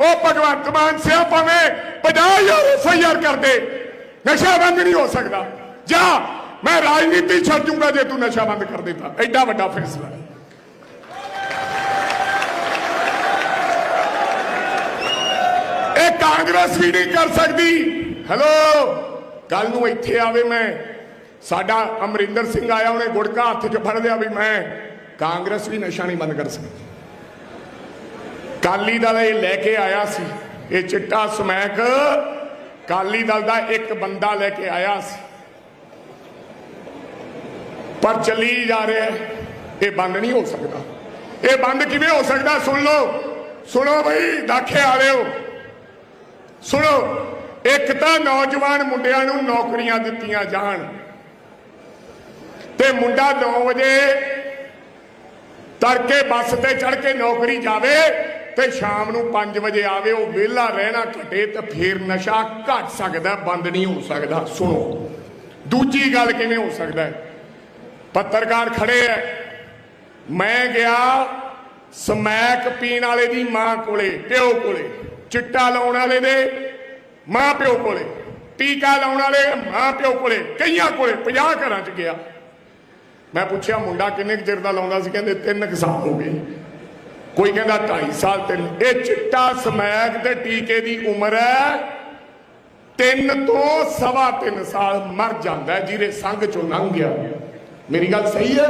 ਉਹ ਭਗਵੰਤ ਮਾਨ ਸਿਆ ਭਾਵੇਂ 50000 ਐਫਆਈਆਰ ਕਰਦੇ, ਨਸ਼ਾ ਬੰਦ ਨਹੀਂ ਹੋ ਸਕਦਾ। ਜਾ ਮੈਂ ਰਾਜਨੀਤੀ ਛੱਡ ਜੂੰਗਾ ਜੇ ਤੂੰ ਨਸ਼ਾ ਬੰਦ ਕਰ ਦਿੱਤਾ। ਐਡਾ ਵੱਡਾ ਫੈਸਲਾ। ਇਹ ਕਾਂਗਰਸ ਵੀ ਨਹੀਂ ਕਰ ਸਕਦੀ। ਹੈਲੋ ਕੱਲ ਨੂੰ ਇੱਥੇ ਆਵੇ ਮੈਂ। ਸਾਡਾ ਅਮਰਿੰਦਰ ਸਿੰਘ ਆਇਆ, ਉਹਨੇ ਗੁੜਕਾ ਹੱਥ 'ਚ ਫੜ ਲਿਆ ਵੀ ਮੈਂ ਕਾਂਗਰਸ ਵੀ ਨਸ਼ਾ ਨਹੀਂ ਬੰਦ ਕਰ ਸਕਦੀ। ਕਾਲੀ ਦਲ ਇਹ ਲੈ ਕੇ ਆਇਆ ਸੀ। ਇਹ ਚਿੱਟਾ ਸਮੈਕ ਕਾਲੀ ਦਲ ਦਾ ਇੱਕ ਬੰਦਾ ਲੈ ਕੇ ਆਇਆ ਸੀ। ਪਰ ਚੱਲੀ ਜਾ ਰਿਹਾ ਇਹ ਬੰਦ ਨਹੀਂ ਹੋ ਸਕਦਾ। ਇਹ ਬੰਦ ਕਿਵੇਂ ਹੋ ਸਕਦਾ? ਸੁਣ ਲਓ। ਸੁਣੋ ਬਈ, ਦਾਖੇ ਵਾਲਿਓ। ਸੁਣੋ। ਇੱਕ ਤਾਂ ਨੌਜਵਾਨ ਮੁੰਡਿਆਂ ਨੂੰ ਨੌਕਰੀਆਂ ਦਿੱਤੀਆਂ ਜਾਣ। ਤੇ ਮੁੰਡਾ 9 ਵਜੇ ਤੜਕੇ ਬੱਸ ਤੇ ਚੜ ਕੇ ਨੌਕਰੀ ਜਾਵੇ। ਤੇ ਸ਼ਾਮ ਨੂੰ 5 ਵਜੇ ਆਵੇ, ਉਹ ਵਿਹਲਾ ਰਹਿਣਾ ਘਟੇ ਤੇ ਫੇਰ ਨਸ਼ਾ ਘਟ ਸਕਦਾ, ਬੰਦ ਨਹੀਂ ਹੋ ਸਕਦਾ। ਸੁਣੋ, ਦੂਜੀ ਗੱਲ ਕਿਵੇਂ ਹੋ ਸਕਦਾ ਹੈ? ਪੱਤਰਕਾਰ ਖੜੇ ਐ ਮੈਂ ਗਿਆ ਸਮੈਕ ਪੀਣ ਵਾਲੇ ਦੀ ਮਾਂ ਕੋਲੇ, ਪਿਓ ਕੋਲੇ। ਚਿੱਟਾ ਲਾਉਣ ਵਾਲੇ ਦੇ ਮਾਂ ਪਿਓ ਕੋਲੇ। ਟੀਕਾ ਲਾਉਣ ਵਾਲੇ ਮਾਂ ਪਿਓ ਕੋਲੇ। ਕਈਆਂ ਕੋਲੇ 50 ਘਰਾਂ 'ਚ ਗਿਆ। ਮੈਂ ਪੁੱਛਿਆ, ਮੁੰਡਾ ਕਿੰਨੇ ਕੁ ਚਿਰ ਦਾ ਲਾਉਂਦਾ ਸੀ? ਕਹਿੰਦੇ 3 ਕੁ ਸਾਲ ਹੋ ਗਏ। ਕੋਈ ਕਹਿੰਦਾ 2.5 ਸਾਲ ਤਿੰਨ ਇਹ ਚਿੱਟਾ ਸਮੈਕ ਤੇ ਟੀਕੇ ਦੀ ਉਮਰ ਹੈ। ਤਿੰਨ ਤੋਂ ਸਵਾ ਤਿੰਨ ਸਾਲ ਮਰ ਜਾਂਦਾ ਜਿਹਦੇ ਸੰਗ ਚੋਂ ਲੰਘ ਗਿਆ। ਮੇਰੀ ਗੱਲ ਸਹੀ ਹੈ?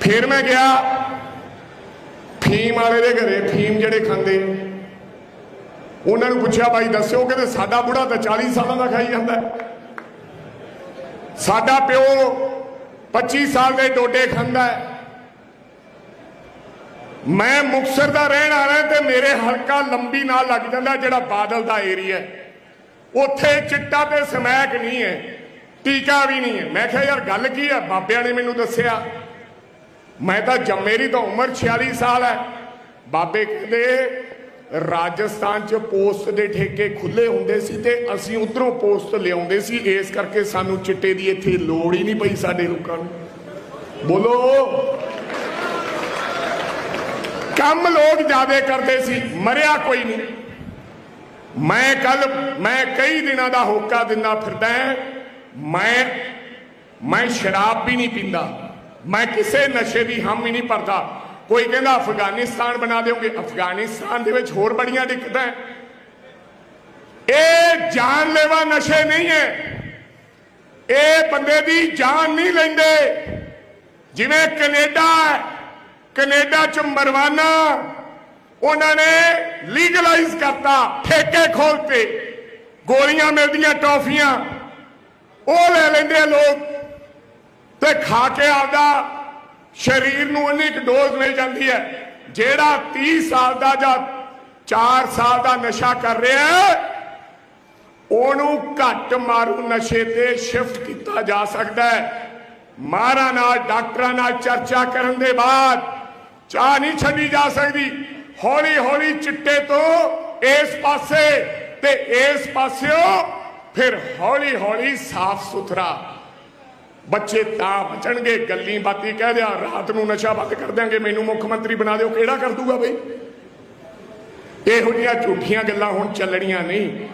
ਫਿਰ ਮੈਂ ਗਿਆ ਫੀਮ ਵਾਲੇ ਦੇ ਘਰੇ ਫੀਮ ਜਿਹੜੇ ਖਾਂਦੇ ਉਹਨਾਂ ਨੂੰ ਪੁੱਛਿਆ, ਭਾਈ ਦੱਸਿਓ ਕਹਿੰਦੇ ਸਾਡਾ ਬੁੜਾ ਤਾਂ 40 ਸਾਲਾਂ ਦਾ ਖਾਈ ਜਾਂਦਾ ਸਾਡਾ ਪਿਓ 25 ਸਾਲ ਦੇ ਡੋਡੇ ਖਾਂਦਾ ਹੈ। ਮੈਂ ਮੁਕਸਰ ਦਾ ਰਹਿਣ ਵਾਲਾ ਤੇ ਮੇਰੇ ਹਲਕਾ ਲੰਬੀ ਨਾਲ ਲੱਗ ਜਾਂਦਾ ਜਿਹੜਾ ਬਾਦਲ ਦਾ ਏਰੀਆ ਉੱਥੇ ਚਿੱਟਾ ਤੇ ਸਮੈਕ ਨਹੀਂ ਹੈ, ਟੀਕਾ ਵੀ ਨਹੀਂ ਹੈ। ਮੈਂ ਕਿਹਾ, ਯਾਰ, ਗੱਲ ਕੀ ਹੈ? ਬਾਬਿਆਂ ਨੇ ਮੈਨੂੰ ਦੱਸਿਆ। ਮੈਂ ਤਾਂ ਜੰਮ ਮੇਰੀ ਤਾਂ ਉਮਰ 46 ਸਾਲ ਹੈ। ਬਾਬੇ ਕਹਿੰਦੇ, ਰਾਜਸਥਾਨ 'ਚ ਪੋਸਟ ਦੇ ਠੇਕੇ ਖੁੱਲੇ ਹੁੰਦੇ ਸੀ ਤੇ ਅਸੀਂ ਉਧਰੋਂ ਪੋਸਟ ਲਿਆਉਂਦੇ ਸੀ। ਇਸ ਕਰਕੇ ਸਾਨੂੰ ਚਿੱਟੇ ਦੀ ਇੱਥੇ ਲੋੜ ਹੀ ਨਹੀਂ ਪਈ ਸਾਡੇ ਲੋਕਾਂ ਨੂੰ। ਬੋਲੋ। ਕੰਮ ਲੋਕ ਜ਼ਿਆਦੇ ਕਰਦੇ ਸੀ, ਮਰਿਆ ਕੋਈ ਨਹੀਂ। ਮੈਂ ਕੱਲ, ਮੈਂ ਕਈ ਦਿਨਾਂ ਦਾ ਹੋਕਾ ਦਿੰਦਾ ਫਿਰਦਾ ਮੈਂ ਮੈਂ ਸ਼ਰਾਬ ਵੀ ਨਹੀਂ ਪੀਂਦਾ। ਮੈਂ ਕਿਸੇ ਨਸ਼ੇ ਦੀ ਹਮ ਹੀ ਨਹੀਂ ਭਰਦਾ। ਕੋਈ ਕਹਿੰਦਾ, ਅਫਗਾਨਿਸਤਾਨ ਬਣਾ ਦਿਓਗੇ। ਅਫਗਾਨਿਸਤਾਨ ਦੇ ਵਿੱਚ ਹੋਰ ਬੜੀਆਂ ਦਿੱਕਤਾਂ ਇਹ ਜਾਨਲੇਵਾ ਨਸ਼ੇ ਨਹੀਂ ਹੈ। ਇਹ ਬੰਦੇ ਦੀ ਜਾਨ ਨਹੀਂ ਲੈਂਦੇ। ਜਿਵੇਂ ਕੈਨੇਡਾ ਕੈਨੇਡਾ ਚ ਮਰਵਾਨਾ, ਉਹਨਾਂ ਨੇ ਲੀਗਲਾਈਜ਼ ਕਰਤਾ, ਠੇਕੇ ਖੋਲਤੇ ਗੋਲੀਆਂ ਮਿਲਦੀਆਂ, ਟੌਫੀਆਂ। ਉਹ ਲੈ ਲੈਂਦੇ ਆ ਲੋਕ ਤੇ ਖਾ ਕੇ ਆਪਦਾ ਸਰੀਰ ਨੂੰ ਉਨੀ ਕੁ ਡੋਜ਼ ਮਿਲ ਜਾਂਦੀ ਹੈ, ਜਿਹੜਾ 30 ਸਾਲ ਦਾ ਜਾਂ 4 ਸਾਲ ਦਾ ਨਸ਼ਾ ਕਰ ਰਿਹਾ ਉਹਨੂੰ ਘੱਟ ਮਾਰੂ ਨਸ਼ੇ ਤੇ ਸ਼ਿਫਟ ਕੀਤਾ ਜਾ ਸਕਦਾ ਹੈ। ਮਾਰਾ ਨਾਲ, ਡਾਕਟਰਾਂ ਨਾਲ ਚਰਚਾ ਕਰਨ ਦੇ ਬਾਅਦ ਚਾਹ ਨਹੀਂ ਛੱਡੀ ਜਾ ਸਕਦੀ। ਹੌਲੀ ਹੌਲੀ ਚਿੱਟੇ ਤੋਂ ਇਸ ਪਾਸੇ ਤੇ ਇਸ ਪਾਸਿਓ ਫਿਰ ਹੌਲੀ ਹੌਲੀ ਸਾਫ਼ ਸੁਥਰਾ। ਬੱਚੇ ਤਾਂ ਬਚਣਗੇ, ਗੱਲੀ ਬਾਤੀ ਕਹਿ ਦਿਆ, ਰਾਤ ਨੂੰ ਨਸ਼ਾ ਬੰਦ ਕਰ ਦਿਆਂਗੇ, ਮੈਨੂੰ ਮੁੱਖ ਮੰਤਰੀ ਬਣਾ ਦਿਓ, ਕਿਹੜਾ ਕਰ ਦੂਗਾ ਬਈ? ਇਹੋ ਜਿਹੀਆਂ ਝੂਠੀਆਂ ਗੱਲਾਂ ਹੁਣ ਚੱਲਣੀਆਂ ਨਹੀਂ।